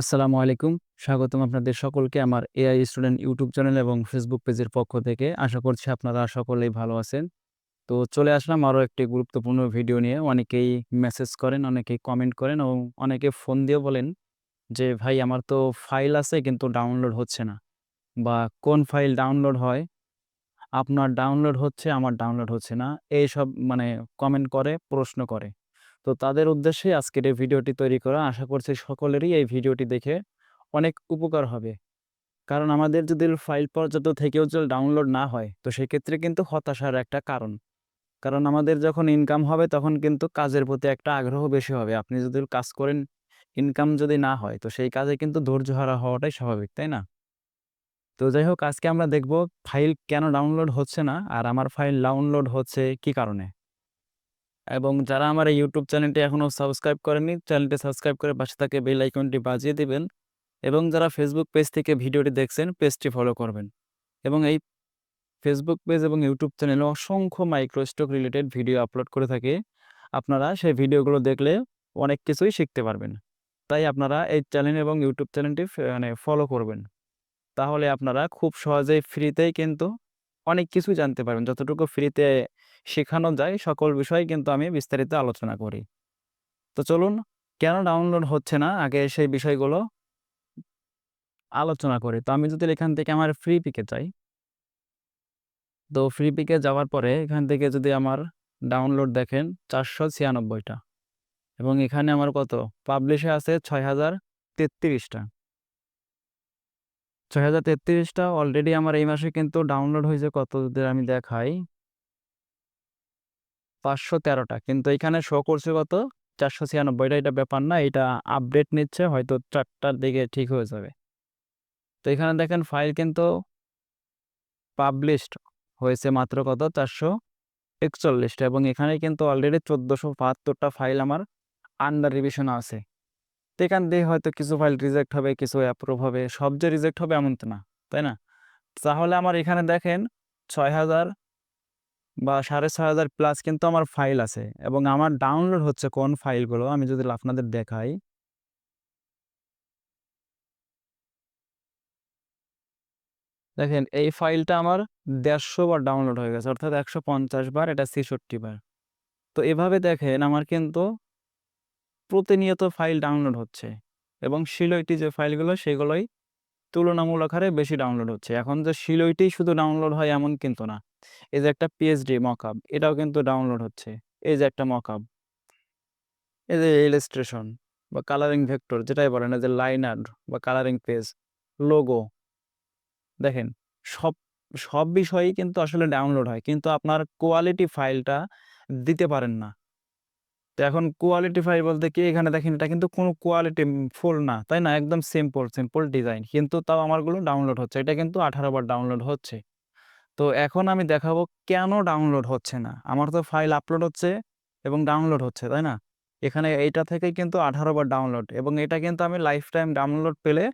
আসসালামু আলাইকুম। স্বাগতম আপনাদের সকলকে আমার এআই স্টুডেন্ট ইউটিউব চ্যানেল এবং ফেসবুক পেজের পক্ষ থেকে। আশা করছি আপনারা সকলেই ভালো আছেন। তো চলে আসলাম আরও একটি গুরুত্বপূর্ণ ভিডিও নিয়ে। অনেকেই মেসেজ করেন, অনেকেই কমেন্ট করেন এবং অনেকে ফোন দিয়েও বলেন যে, "ভাই আমার তো ফাইল আছে কিন্তু ডাউনলোড হচ্ছে না।" বা "কোন ফাইল ডাউনলোড হয়? আপনার ডাউনলোড হচ্ছে, আমার ডাউনলোড হচ্ছে না।" এইসব মানে কমেন্ট করে, প্রশ্ন করে। তো তাদের উদ্দেশ্যে আজকের এই ভিডিওটি তৈরি করা। আশা করছি সকলেরই এই ভিডিওটি দেখে অনেক উপকার হবে। কারণ আমাদের যদি ফাইল পর্যন্ত থেকেও যদি ডাউনলোড না হয়, তো সেক্ষেত্রে কিন্তু হতাশার একটা কারণ। কারণ আমাদের যখন ইনকাম হবে তখন কিন্তু কাজের প্রতি একটা আগ্রহ বেশি হবে। আপনি যদি কাজ করেন, ইনকাম যদি না হয়, তো সেই কাজে কিন্তু ধৈর্যহারা হওয়াটাই স্বাভাবিক, তাই না? তো যাই হোক আজকে আমরা দেখব ফাইল কেন ডাউনলোড হচ্ছে না আর আমার ফাইল ডাউনলোড হচ্ছে কি কারণে? এবং যারা আমার এই ইউটিউব চ্যানেলটি এখনও সাবস্ক্রাইব করেনি চ্যানেলটি সাবস্ক্রাইব করে পাশে থাকা বেল আইকনটি বাজিয়ে দিবেন এবং যারা ফেসবুক পেজ থেকে ভিডিওটি দেখছেন, পেজটি ফলো করবেন। এবং এই ফেসবুক পেজ এবং ইউটিউব চ্যানেলে অসংখ্য micro stock related video upload করে থাকে আপনারা সেই ভিডিওগুলো দেখলে অনেক কিছুই শিখতে পারবেন। তাই আপনারা এই চ্যানেল এবং ইউটিউব চ্যানেলটি মানে ফলো করবেন। তাহলে আপনারা খুব সহজেই ফ্রিতেই কিন্তু অনেক কিছুই জানতে পারবেন। যতটুকু ফ্রিতে শেখানো যায় সকল বিষয় কিন্তু আমি বিস্তারিত আলোচনা করি। তো চলুন, কেন ডাউনলোড হচ্ছে না? আগে সেই বিষয়গুলো আলোচনা করি। তো আমি যদি এখান থেকে আমার ফ্রি পিকে যাই। তো ফ্রি পিকে যাওয়ার পরে এখান থেকে যদি আমার ডাউনলোড দেখেন, চারশো ছিয়ানব্বইটা। এবং এখানে আমার কত? পাবলিশে আছে ছয় হাজার তেত্রিশটা। ছয় হাজার তেত্রিশটা অলরেডি আমার এই মাসে কিন্তু ডাউনলোড হয়েছে কত যদি আমি দেখাই। ৫১৩ তেরোটা কিন্তু এখানে শো করছে কত চারশো ছিয়ানব্বইটা এটা ব্যাপার না। এটা আপডেট নিচ্ছে হয়তো চারটার দিকে ঠিক হয়ে যাবে। তো এখানে দেখেন ফাইল কিন্তু পাবলিশড হয়েছে মাত্র কত চারশো একচল্লিশটা এবং এখানে কিন্তু অলরেডি ১৪৭২ বাহাত্তরটা ফাইল আমার আন্ডার রিভিশন আছে। তো এখান দিয়ে হয়তো কিছু ফাইল রিজেক্ট হবে, কিছু অ্যাপ্রুভ হবে। সব যে রিজেক্ট হবে এমন তো না, তাই না? তাহলে আমার এখানে দেখেন ৬০০০ বা ৬৫০০ প্লাস কিন্তু আমার ফাইল আছে এবং আমার ডাউনলোড হচ্ছে কোন ফাইলগুলো আমি যদি আপনাদের দেখাই দেখেন, এই ফাইলটা আমার ১৫০ বার ডাউনলোড হয়ে গেছে, অর্থাৎ ১৫০ বার, এটা ৬৬ বার। তো এভাবে দেখেন, আমার কিন্তু প্রতিনিয়ত ফাইল ডাউনলোড হচ্ছে এবং শিলইটি যে ফাইলগুলো সেগুলোই তুলনামূলক হারে বেশি ডাউনলোড হচ্ছে। এখন যে শিলইটি শুধু ডাউনলোড হয়, এমন কিন্তু না। এই যে একটা পিএইচডি মকআপ এটাও কিন্তু ডাউনলোড হচ্ছে। এই যে একটা মকআপ। এই যে ইলাস্ট্রেশন বা কালারিং ভেক্টর যেটাই বলেন এই যে লাইন আর্ট বা কালারিং পেজ, লোগো। দেখেন সব সব বিষয়ই কিন্তু আসলে ডাউনলোড হয়। কিন্তু আপনার কোয়ালিটি ফাইলটা দিতে পারেন না। তো এখন কোয়ালিটি ফাইল বলতে কি এখানে দেখেন এটা কিন্তু কোনো কোয়ালিটি ফুল না, তাই না? একদম সিম্পল, সিম্পল ডিজাইন। কিন্তু তাও আমারগুলো ডাউনলোড হচ্ছে। এটা কিন্তু ১৮ বার ডাউনলোড হচ্ছে। তো এখন আমি দেখাবো কেন ডাউনলোড হচ্ছে না? আমার তো ফাইল আপলোড হচ্ছে এবং ডাউনলোড হচ্ছে, তাই না? এখানে এইটা থেকেই কিন্তু ১৮ বার ডাউনলোড এবং এটা কিন্তু আমি লাইফ টাইম ডাউনলোড পেলে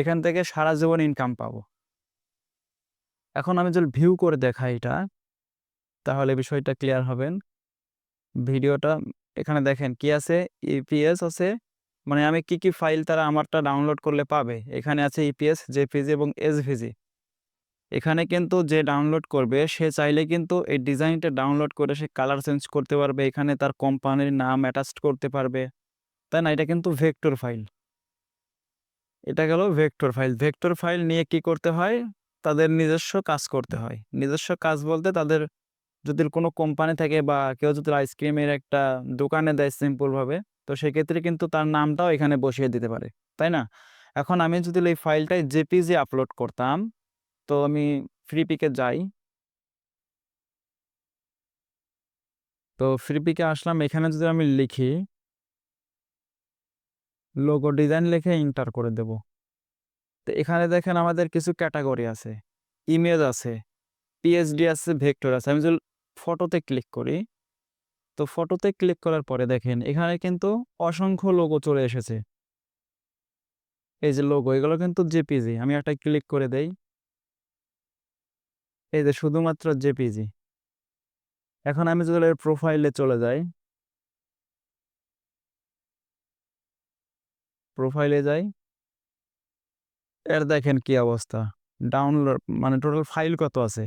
এখান থেকে সারা জীবন ইনকাম পাবো। এখন আমি যদি ভিউ করে দেখাই এটা, তাহলে বিষয়টা ক্লিয়ার হবেন। ভিডিওটা এখানে দেখেন কি আছে? ইপিএস আছে। মানে আমি কি, কি ফাইল তারা আমারটা ডাউনলোড করলে পাবে। এখানে আছে ইপিএস, জেপিজি এবং এসভিজি। এখানে কিন্তু যে ডাউনলোড করবে সে চাইলে কিন্তু এই ডিজাইনটা ডাউনলোড করে সে কালার চেঞ্জ করতে পারবে। এখানে তার কোম্পানির নাম অ্যাটাচড করতে পারবে। তাই না? এটা কিন্তু ভেক্টর ফাইল। এটা গেল ভেক্টর ফাইল। ভেক্টর ফাইল নিয়ে কি করতে হয়? তাদের নিজস্ব কাজ করতে হয়। নিজস্ব কাজ বলতে তাদের যদি কোনো কোম্পানি থাকে বা কেউ যদি আইসক্রিমের একটা দোকানে দেয় সিম্পলভাবে, তো সেক্ষেত্রে কিন্তু তার নামটাও এখানে বসিয়ে দিতে পারে। তাই না? এখন আমি যদি এই ফাইলটায় জেপিজি আপলোড করতাম, তো আমি ফ্রি পিকে যাই। তো ফ্রি পিকে আসলাম এখানে যদি আমি লিখি লোগো ডিজাইন লিখে ইন্টার করে দেব। তো এখানে দেখেন আমাদের কিছু ক্যাটাগরি আছে। ইমেজ আছে, পিএইচডি আছে, ভেক্টর আছে। আমি যদি ফটোতে ক্লিক করি, তো ফটোতে ক্লিক করার পরে দেখেন এখানে কিন্তু অসংখ্য লোগো চলে এসেছে। এই যে লোগো এগুলো কিন্তু জেপিজি। আমি একটা ক্লিক করে দেই। এই যে শুধুমাত্র জেপিজি। এখন আমি যদি এর প্রোফাইলে চলে যাই। প্রোফাইলে যাই। এর দেখেন কি অবস্থা। ডাউনলোড মানে টোটাল ফাইল কত আছে?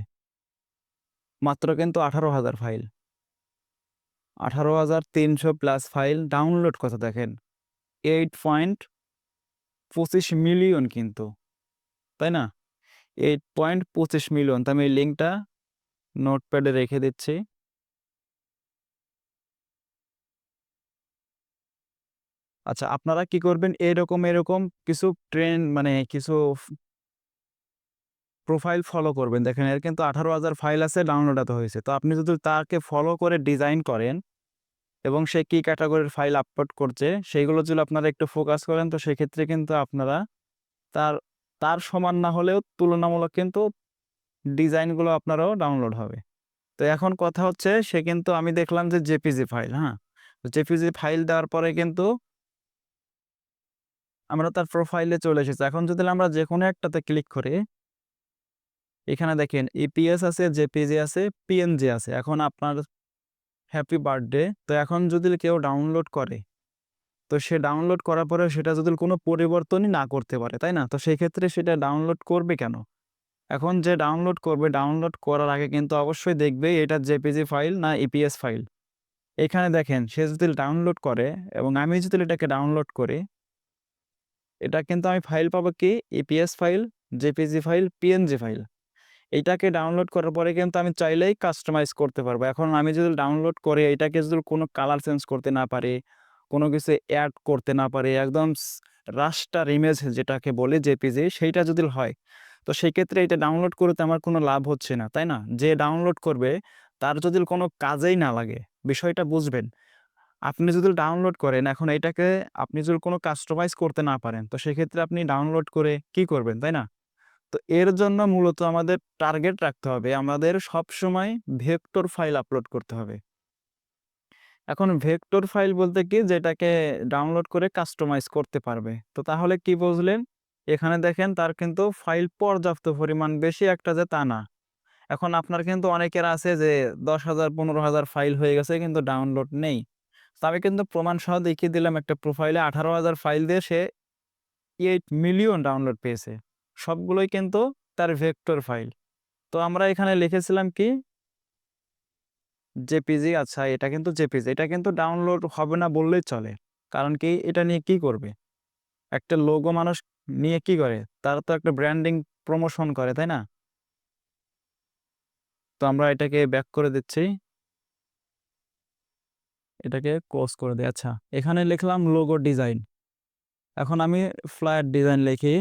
মাত্র কিন্তু আঠারো হাজার ফাইল আঠারো হাজার তিনশো প্লাস ফাইল ডাউনলোড কত দেখেন? এইট পয়েন্ট পঁচিশ মিলিয়ন কিন্তু। তাই না? এইট পয়েন্ট পঁচিশ মিলিয়ন তো আমি এই লিঙ্কটা নোটপ্যাডে রেখে দিচ্ছি। আচ্ছা আপনারা কি করবেন? এরকম এরকম কিছু ট্রেন্ড মানে কিছু প্রোফাইল ফলো করবেন। দেখেন, এর কিন্তু আঠারো হাজার ফাইল আছে ডাউনলোড হয়েছে। তো আপনি যদি তাকে ফলো করে ডিজাইন করেন এবং সে কী ক্যাটাগরির ফাইল আপলোড করছে সেইগুলো যদি আপনারা একটু ফোকাস করেন। তো সেক্ষেত্রে কিন্তু আপনারা তার তার সমান না হলেও তুলনামূলক কিন্তু ডিজাইনগুলো আপনারাও ডাউনলোড হবে। তো এখন কথা হচ্ছে, সে কিন্তু আমি দেখলাম যে জেপিজি ফাইল হ্যাঁ? জেপিজি ফাইল দেওয়ার পরে কিন্তু আমরা তার প্রোফাইলে চলে এসেছি। এখন যদি আমরা যে কোনো একটাতে ক্লিক করি, এখানে দেখেন ইপিএস আছে, জেপিজি আছে পিএনজি আছে। এখন আপনার হ্যাপি বার্থডে তো এখন যদি কেউ ডাউনলোড করে তো সে ডাউনলোড করার পরে সেটা যদি কোনো পরিবর্তনই না করতে পারে, তাই না? তো সেই ক্ষেত্রে সেটা ডাউনলোড করবে কেন? এখন যে ডাউনলোড করবে ডাউনলোড করার আগে কিন্তু অবশ্যই দেখবে এটা জেপিজি ফাইল না ইপিএস ফাইল এখানে দেখেন, সে যদি ডাউনলোড করে এবং আমি যদি এটাকে ডাউনলোড করি, এটা কিন্তু আমি ফাইল পাবো কি? EPS file JPG file PNG file এটাকে ডাউনলোড করার পরে কিন্তু আমি চাইলেই কাস্টমাইজ করতে পারব। এখন আমি যদি ডাউনলোড করে, এটাকে যদি কোনো কালার চেঞ্জ করতে না পারি কোনো কিছু অ্যাড করতে না পারি, একদম রাস্টার ইমেজ যেটাকে বলে জেপিজি সেইটা যদি হয়, তো সেই ক্ষেত্রে এটা ডাউনলোড করতে আমার কোনো লাভ হচ্ছে না, তাই না? যে ডাউনলোড করবে, তার যদি কোনো কাজেই না লাগে, বিষয়টা বুঝবেন। আপনি যদি ডাউনলোড করেন, এখন এটাকে আপনি যদি কোনো কাস্টমাইজ করতে না পারেন, তো সেক্ষেত্রে আপনি ডাউনলোড করে কি করবেন, তাই না? তো এর জন্য মূলত আমাদের টার্গেট রাখতে হবে, আমাদের সব সময় ভেক্টর ফাইল আপলোড করতে হবে। এখন ভেক্টর ফাইল বলতে কি? যেটাকে ডাউনলোড করে কাস্টমাইজ করতে পারবে। তো তাহলে কি বুঝলেন? এখানে দেখেন তার কিন্তু ফাইল পর্যাপ্ত পরিমাণ বেশি একটা যে তা না। এখন আপনার কিন্তু অনেকের আছে যে দশ হাজার, পনেরো হাজার ফাইল হয়ে গেছে কিন্তু ডাউনলোড নেই। তো আমি কিন্তু প্রমাণ সহ দেখিয়ে দিলাম একটা প্রোফাইলে আঠারো হাজার ফাইল দিয়ে সে এইট মিলিয়ন ডাউনলোড পেয়েছে। সবগুলোই কিন্তু তার ভেক্টর ফাইল। তো আমরা এখানে লিখেছিলাম কি? জেপিজি আচ্ছা এটা কিন্তু জেপিজি। এটা কিন্তু ডাউনলোড হবে না বললেই চলে। কারণ কি? এটা নিয়ে কি করবে? একটা লোগো মানুষ নিয়ে কি করে? তার তো একটা ব্র্যান্ডিং প্রমোশন করে, তাই না? তো আমরা এটাকে ব্যাক করে দিচ্ছি। এটাকে কোর্স করে দিই। আচ্ছা এখানে লিখলাম লোগো ডিজাইন এখন আমি ফ্লায়ার ডিজাইন লিখি।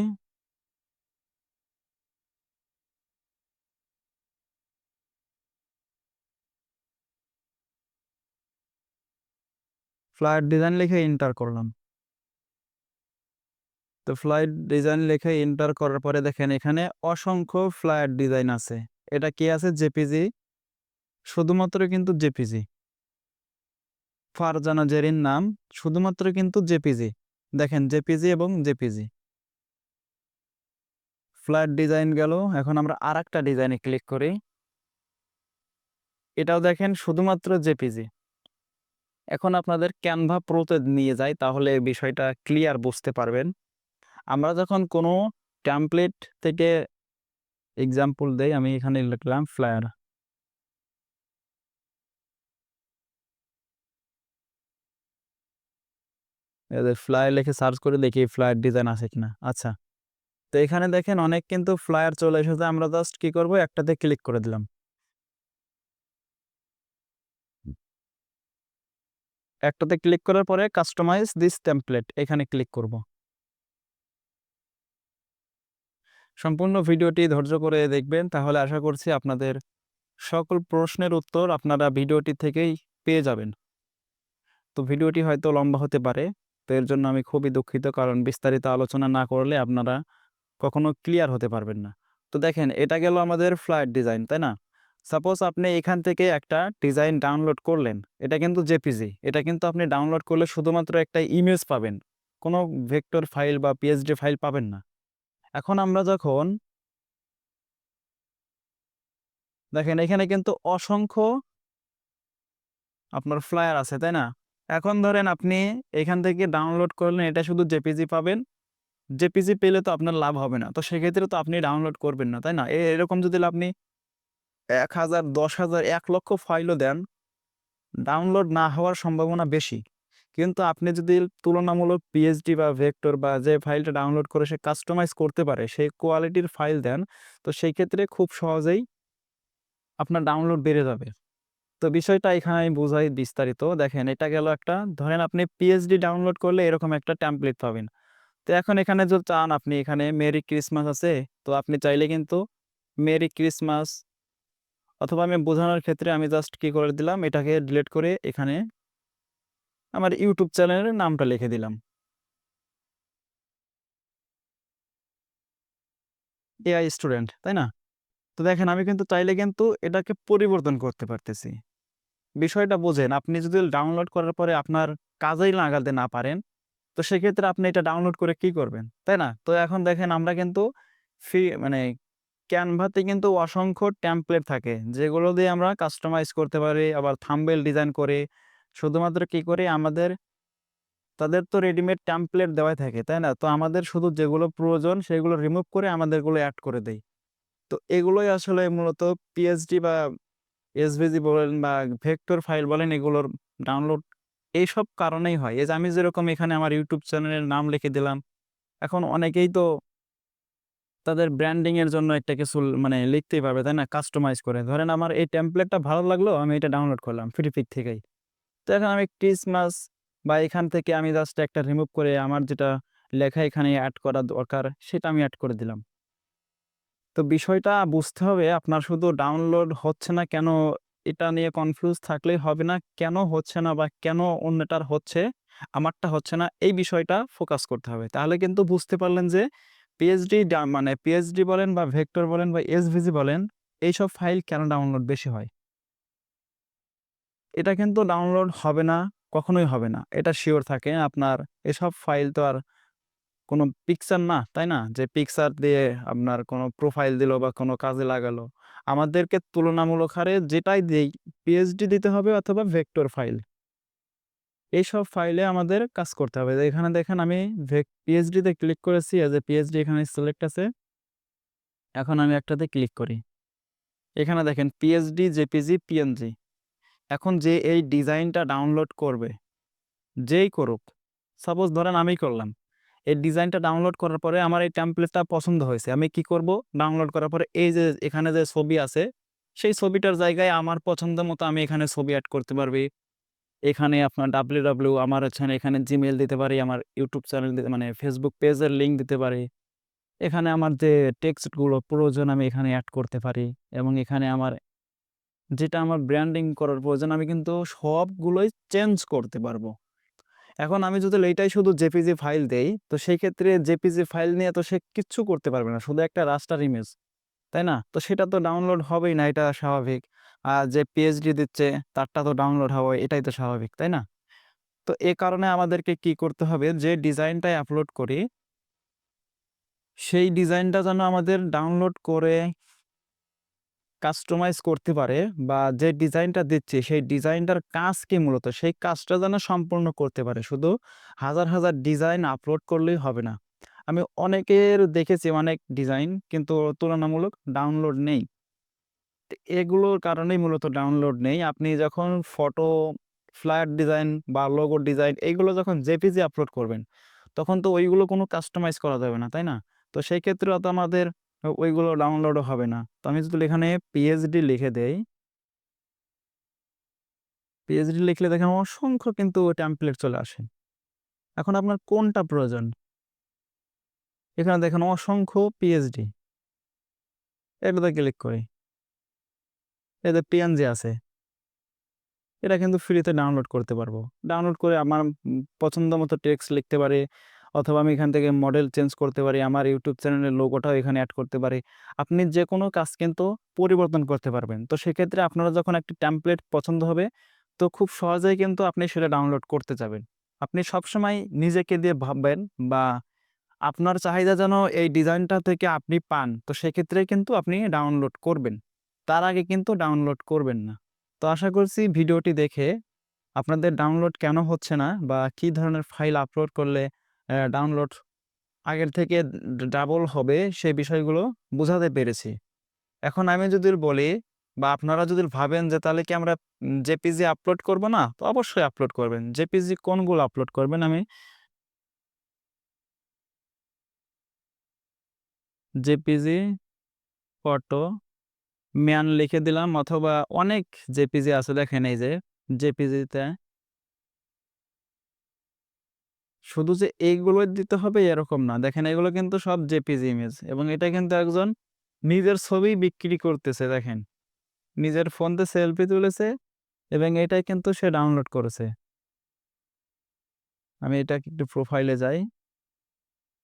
ফ্লায়ার ডিজাইন লিখে এন্টার করলাম। তো ফ্লাইট ডিজাইন লিখে এন্টার করার পরে দেখেন এখানে অসংখ্য ফ্লায়ার ডিজাইন আছে। এটা কি আছে? জেপিজি শুধুমাত্র কিন্তু জেপিজি ফারজানা জেরিন নাম, শুধুমাত্র কিন্তু জেপিজি দেখেন জেপিজি এবং জেপিজি ফ্ল্যাট ডিজাইন গেল, এখন আমরা আর একটা ডিজাইনে ক্লিক করি। এটাও দেখেন শুধুমাত্র জেপিজি এখন আপনাদের ক্যানভা প্রোতে নিয়ে যাই, তাহলে বিষয়টা ক্লিয়ার বুঝতে পারবেন। আমরা যখন কোনো ট্যাম্পলেট থেকে এক্সাম্পল দেই, আমি এখানে লিখলাম ফ্লায়ার ফ্লায়ার লিখে সার্চ করে দেখি ফ্লায়ার ডিজাইন আছে কিনা। আচ্ছা তো এখানে দেখেন অনেক কিন্তু ফ্লায়ার চলে এসেছে, আমরা জাস্ট কি করব? একটাতে ক্লিক করে দিলাম। একটাতে ক্লিক করার পরে কাস্টমাইজ দিস টেমপ্লেট এখানে ক্লিক করব। সম্পূর্ণ ভিডিওটি ধৈর্য করে দেখবেন, তাহলে আশা করছি আপনাদের সকল প্রশ্নের উত্তর আপনারা ভিডিওটি থেকেই পেয়ে যাবেন। তো ভিডিওটি হয়তো লম্বা হতে পারে, তো এর জন্য আমি খুবই দুঃখিত, কারণ বিস্তারিত আলোচনা না করলে আপনারা কখনো ক্লিয়ার হতে পারবেন না। তো দেখেন, এটা গেল আমাদের ফ্লাইট ডিজাইন তাই না? সাপোজ আপনি এখান থেকে একটা ডিজাইন ডাউনলোড করলেন এটা কিন্তু জেপিজি এটা কিন্তু আপনি ডাউনলোড করলে শুধুমাত্র একটা ইমেজ পাবেন কোনো ভেক্টর ফাইল বা পিএইচডি ফাইল পাবেন না এখন আমরা যখন দেখেন এখানে কিন্তু অসংখ্য আপনার ফ্লায়ার আছে তাই না এখন ধরেন আপনি এখান থেকে ডাউনলোড করলেন এটা শুধু জেপিজি পাবেন জেপিজি পেলে তো আপনার লাভ হবে না। তো সেক্ষেত্রে তো আপনি ডাউনলোড করবেন না, তাই না? এরকম যদি আপনি ১,০০০, ১০,০০০, ১,০০,০০০ ফাইলও দেন, ডাউনলোড না হওয়ার সম্ভাবনা বেশি। কিন্তু আপনি যদি তুলনামূলক পিএইচডি বা ভেক্টর বা যে ফাইলটা ডাউনলোড করে সে কাস্টমাইজ করতে পারে, সেই কোয়ালিটির ফাইল দেন, তো সেই ক্ষেত্রে খুব সহজেই আপনার ডাউনলোড বেড়ে যাবে। তো বিষয়টা এখানে আমি বুঝাই বিস্তারিত। দেখেন এটা গেল একটা ধরেন আপনি পিএইচডি ডাউনলোড করলে এরকম একটা টেমপ্লেট পাবেন। তো এখন এখানে যদি চান আপনি এখানে মেরি ক্রিসমাস আছে, তো আপনি চাইলে কিন্তু মেরি ক্রিসমাস অথবা আমি বোঝানোর ক্ষেত্রে আমি জাস্ট কি করে দিলাম এটাকে ডিলিট করে এখানে আমার ইউটিউব চ্যানেলের নামটা লিখে দিলাম। এআই স্টুডেন্ট, তাই না? তো দেখেন আমি কিন্তু চাইলে কিন্তু এটাকে পরিবর্তন করতে পারতেছি। বিষয়টা বোঝেন, আপনি যদি ডাউনলোড করার পরে আপনার কাজেই লাগাতে না পারেন, তো সেক্ষেত্রে আপনি এটা ডাউনলোড করে কি করবেন, তাই না? তো এখন দেখেন আমরা কিন্তু ফ্রি মানে ক্যানভাতে কিন্তু অসংখ্য টেমপ্লেট থাকে, যেগুলো দিয়ে আমরা কাস্টমাইজ করতে পারি, আবার থাম্বনেইল ডিজাইন করে শুধুমাত্র কি করে আমাদের তাদের তো রেডিমেড টেমপ্লেট দেওয়াই থাকে, তাই না? তো আমাদের শুধু যেগুলো প্রয়োজন সেগুলো রিমুভ করে আমাদেরগুলো অ্যাড করে দেই। তো এগুলোই আসলে মূলত পিএইচডি বা এসভিজি বলেন বা ভেক্টর ফাইল বলেন এগুলোর ডাউনলোড এইসব কারণেই হয়। এই যে আমি যেরকম এখানে আমার ইউটিউব চ্যানেলের নাম লিখে দিলাম। এখন অনেকেই তো তাদের ব্র্যান্ডিং এর জন্য একটা কিছু মানে লিখতেই পারবে, তাই না? কাস্টমাইজ করে। ধরেন আমার এই টেমপ্লেটটা ভালো লাগল, আমি এটা ডাউনলোড করলাম ফ্রি পিক থেকেই। তো এখন আমি ক্রিসমাস বা এখান থেকে আমি জাস্ট একটা রিমুভ করে আমার যেটা লেখা এখানে এড করা দরকার সেটা আমি এড করে দিলাম। তো বিষয়টা বুঝতে হবে আপনার শুধু ডাউনলোড হচ্ছে না কেন এটা নিয়ে কনফিউজ থাকলেই হবে না। কেন হচ্ছে না বা কেন অন্যটার হচ্ছে, আমারটা হচ্ছে না এই বিষয়টা ফোকাস করতে হবে। তাহলে কিন্তু বুঝতে পারলেন যে পিএইচডি মানে পিএইচডি বলেন বা ভেক্টর বলেন বা এসভিজি বলেন এইসব ফাইল কেন ডাউনলোড বেশি হয়। এটা কিন্তু ডাউনলোড হবে না, কখনোই হবে না। এটা শিওর থাকে আপনার এসব ফাইল তো আর কোনো পিকচার না, তাই না? যে পিকচার দিয়ে আপনার কোনো প্রোফাইল দিল বা কোনো কাজে লাগালো। আমাদেরকে তুলনামূলক হারে যেটাই দিই পিএইচডি দিতে হবে অথবা ভেক্টর ফাইল। এইসব ফাইলে আমাদের কাজ করতে হবে। এখানে দেখেন আমি ভেক পিএইচডি ক্লিক করেছি, এই যে পিএইচডি এখানে সিলেক্ট আছে। এখন আমি একটাতে ক্লিক করি। এখানে দেখেন পিএইচডি, জেপিজি, পিএনজি। এখন যে এই ডিজাইনটা ডাউনলোড করবে, যেই করুক, সাপোজ ধরেন আমিই করলাম। এই ডিজাইনটা ডাউনলোড করার পরে আমার এই টেমপ্লেটটা পছন্দ হয়েছে। আমি কি করব? ডাউনলোড করার পরে এই যে এখানে যে ছবি আছে, সেই ছবিটার জায়গায় আমার পছন্দ মতো আমি এখানে ছবি অ্যাড করতে পারবি। এখানে আপনার ডাব্লিউ ডাব্লিউ আমার হচ্ছে এখানে জিমেল দিতে পারি, আমার ইউটিউব চ্যানেল দিতে মানে ফেসবুক পেজের লিঙ্ক দিতে পারি। এখানে আমার যে টেক্সটগুলো প্রয়োজন আমি এখানে অ্যাড করতে পারি এবং এখানে আমার যেটা আমার ব্র্যান্ডিং করার প্রয়োজন আমি কিন্তু সবগুলোই চেঞ্জ করতে পারব। এখন আমি যদি এইটাই শুধু জেপিজি ফাইল দেই, তো সেই ক্ষেত্রে জেপিজি ফাইল নিয়ে তো সে কিচ্ছু করতে পারবে না। শুধু একটা রাস্টার ইমেজ, তাই না? তো সেটা তো ডাউনলোড হবেই না, এটা স্বাভাবিক। যে পিএইচডি দিচ্ছে তারটা তো ডাউনলোড হবে, এটাই তো স্বাভাবিক, তাই না? তো এ কারণে আমাদেরকে কি করতে হবে যে ডিজাইনটাই আপলোড করি সেই ডিজাইনটা যেন আমাদের ডাউনলোড করে কাস্টমাইজ করতে পারে বা যে ডিজাইনটা দিচ্ছি সেই ডিজাইনটার কাজ কি মূলত সেই কাজটা যেন সম্পূর্ণ করতে পারে। শুধু হাজার, হাজার ডিজাইন আপলোড করলেই হবে না। আমি অনেকের দেখেছি অনেক ডিজাইন কিন্তু তুলনামূলক ডাউনলোড নেই। এগুলোর কারণেই মূলত ডাউনলোড নেই। আপনি যখন ফটো, ফ্লায়ার ডিজাইন বা লোগো ডিজাইন এইগুলো যখন জেপিজি আপলোড করবেন, তখন তো ওইগুলো কোনো কাস্টমাইজ করা যাবে না, তাই না? তো সেই ক্ষেত্রেও তো আমাদের ওইগুলো ডাউনলোডও হবে না। তো আমি যদি এখানে পিএইচডি লিখে দেই পিএইচডি লিখলে দেখেন অসংখ্য কিন্তু টেমপ্লেট চলে আসে। এখন আপনার কোনটা প্রয়োজন? এখানে দেখেন অসংখ্য পিএইচডি। এটাতে ক্লিক করি। যে পিএনজি আছে। এটা কিন্তু ফ্রিতে ডাউনলোড করতে পারব। ডাউনলোড করে আমার পছন্দ মতো টেক্সট লিখতে পারে অথবা আমি এখান থেকে মডেল চেঞ্জ করতে পারি। আমার ইউটিউব চ্যানেলের লোগোটাও এখানে অ্যাড করতে পারি। আপনি যে কোনো কাজ কিন্তু পরিবর্তন করতে পারবেন। তো সেক্ষেত্রে আপনারা যখন একটি টেমপ্লেট পছন্দ হবে, তো খুব সহজেই কিন্তু আপনি সেটা ডাউনলোড করতে যাবেন। আপনি সবসময় নিজেকে দিয়ে ভাববেন বা আপনার চাহিদা যেন এই ডিজাইনটা থেকে আপনি পান, তো সেক্ষেত্রে কিন্তু আপনি ডাউনলোড করবেন। তার আগে কিন্তু ডাউনলোড করবেন না। তো আশা করছি ভিডিওটি দেখে আপনাদের ডাউনলোড কেন হচ্ছে না বা কি ধরনের ফাইল আপলোড করলে ডাউনলোড আগের থেকে ডাবল হবে সেই বিষয়গুলো বোঝাতে পেরেছি। এখন আমি যদি বলি বা আপনারা যদি ভাবেন যে তাহলে কি আমরা জেপিজি আপলোড করব না? তো অবশ্যই আপলোড করবেন। জেপিজি কোনগুলো আপলোড করবেন আমি জেপিজি ফটো ম্যান লিখে দিলাম অথবা অনেক জেপিজি আছে দেখেন এই যে, জেপিজিতে শুধু যে এইগুলোই দিতে হবে এরকম না। দেখেন এগুলো কিন্তু সব জেপিজি ইমেজ এবং এটা কিন্তু একজন নিজের ছবি বিক্রি করতেছে, দেখেন। নিজের ফোনতে সেলফি তুলেছে এবং এটাই কিন্তু সে ডাউনলোড করেছে। আমি এটা একটু প্রোফাইলে যাই।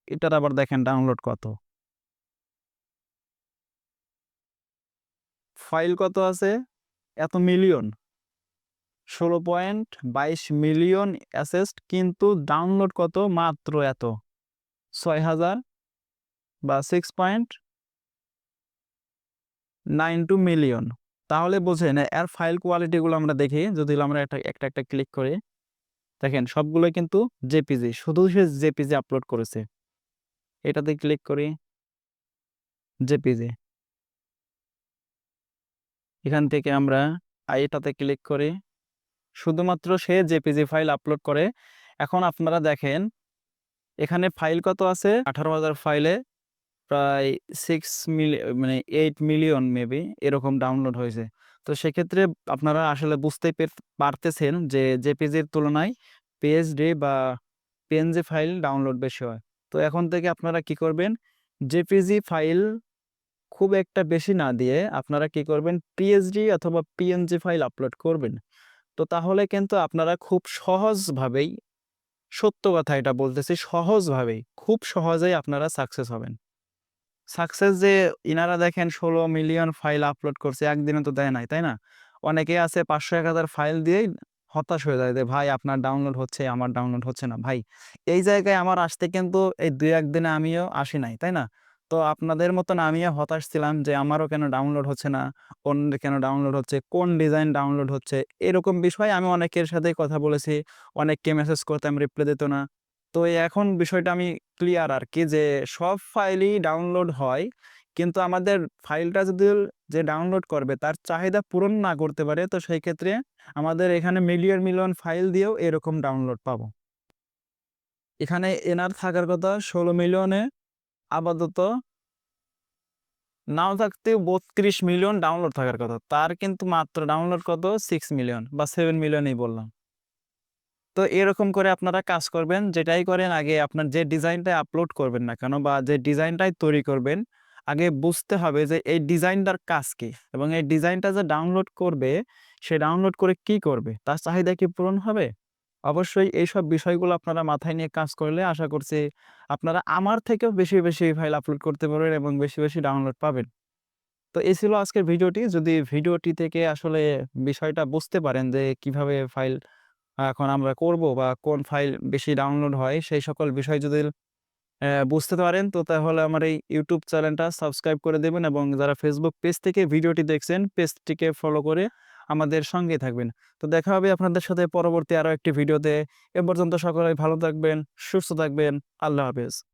এটার আবার দেখেন ডাউনলোড কত। ফাইল কত আছে? এত মিলিয়ন। ১৬.২২ মিলিয়ন অ্যাসেস্ট কিন্তু ডাউনলোড কত? মাত্র এত। ৬,০০০ বা 6.92 মিলিয়ন। তাহলে বোঝেন এর ফাইল কোয়ালিটিগুলো আমরা দেখি যদি আমরা একটা, একটা, একটা ক্লিক করি। দেখেন সবগুলোই কিন্তু জেপিজি। শুধু সে জেপিজি আপলোড করেছে। এটাতে ক্লিক করি। জেপিজি। এখান থেকে আমরা আ এটাতে ক্লিক করি। শুধুমাত্র সে জেপিজি ফাইল আপলোড করে। এখন আপনারা দেখেন এখানে ফাইল কত আছে? ১৮,০০০ ফাইলে প্রায় সিক্স মিলি মানে এইট মিলিয়ন মেবি এরকম ডাউনলোড হয়েছে। তো সেক্ষেত্রে আপনারা আসলে বুঝতেই পের পারতেছেন যে জেপিজির তুলনায় পিএসডি বা পিএনজি ফাইল ডাউনলোড বেশি হয়। তো এখন থেকে আপনারা কি করবেন? জেপিজি ফাইল খুব একটা বেশি না দিয়ে আপনারা কি করবেন? পিএইচডি অথবা পিএনজি ফাইল আপলোড করবেন। তো তাহলে কিন্তু আপনারা খুব সহজভাবেই সত্য কথা এটা বলতেছি সহজভাবেই খুব সহজেই আপনারা সাকসেস হবেন। সাকসেস যে ইনারা দেখেন ১৬ মিলিয়ন ফাইল আপলোড করছে একদিনে তো দেয় নাই, তাই না? অনেকে আছে পাঁচশো এক হাজার ফাইল দিয়েই হতাশ হয়ে যায় যে ভাই আপনার ডাউনলোড হচ্ছে, আমার ডাউনলোড হচ্ছে না। ভাই এই জায়গায় আমার আসতে কিন্তু এই ২-১ আমিও আসি নাই, তাই না? তো আপনাদের মতন আমিও হতাশ ছিলাম যে আমারও কেন ডাউনলোড হচ্ছে না, অন্যের কেন ডাউনলোড হচ্ছে, কোন ডিজাইন ডাউনলোড হচ্ছে। এরকম বিষয়ে আমি অনেকের সাথেই কথা বলেছি। অনেককে মেসেজ করতাম রিপ্লাই দিত না। তো এখন বিষয়টা আমি ক্লিয়ার আর কি যে সব ফাইলই ডাউনলোড হয়। কিন্তু আমাদের ফাইলটা যদি যে ডাউনলোড করবে তার চাহিদা পূরণ না করতে পারে তো সেই ক্ষেত্রে আমাদের এখানে মিলিয়ন, মিলিয়ন ফাইল দিয়েও এরকম ডাউনলোড পাবো। এখানে এনার থাকার কথা ১৬ মিলিয়নে আপাতত নাও থাকতেও ৩২ মিলিয়ন ডাউনলোড থাকার কথা। তার কিন্তু মাত্র ডাউনলোড কত? সিক্স মিলিয়ন বা সেভেন মিলিয়নই বললাম। তো এরকম করে আপনারা কাজ করবেন। যেটাই করেন আগে আপনার যে ডিজাইনটাই আপলোড করবেন না কেন বা যে ডিজাইনটাই তৈরি করবেন, আগে বুঝতে হবে যে এই ডিজাইনটার কাজ কি? এবং এই ডিজাইনটা যে ডাউনলোড করবে, সে ডাউনলোড করে কি করবে? তার চাহিদা কি পূরণ হবে? অবশ্যই এইসব বিষয়গুলো আপনারা মাথায় নিয়ে কাজ করলে আশা করছি আপনারা আমার থেকেও বেশি, বেশি ফাইল আপলোড করতে পারবেন এবং বেশি, বেশি ডাউনলোড পাবেন। তো এই ছিল আজকের ভিডিওটি। যদি ভিডিওটি থেকে আসলে বিষয়টা বুঝতে পারেন যে কীভাবে ফাইল এখন আমরা করব বা কোন ফাইল বেশি ডাউনলোড হয় সেই সকল বিষয় যদি বুঝতে পারেন তো তাহলে আমার এই ইউটিউব চ্যানেলটা সাবস্ক্রাইব করে দেবেন এবং যারা ফেসবুক পেজ থেকে ভিডিওটি দেখছেন পেজটিকে ফলো করে আমাদের সঙ্গেই থাকবেন। তো দেখা হবে আপনাদের সাথে পরবর্তী আরও একটি ভিডিওতে। এ পর্যন্ত সকলে ভালো থাকবেন, সুস্থ থাকবেন। আল্লাহ হাফেজ।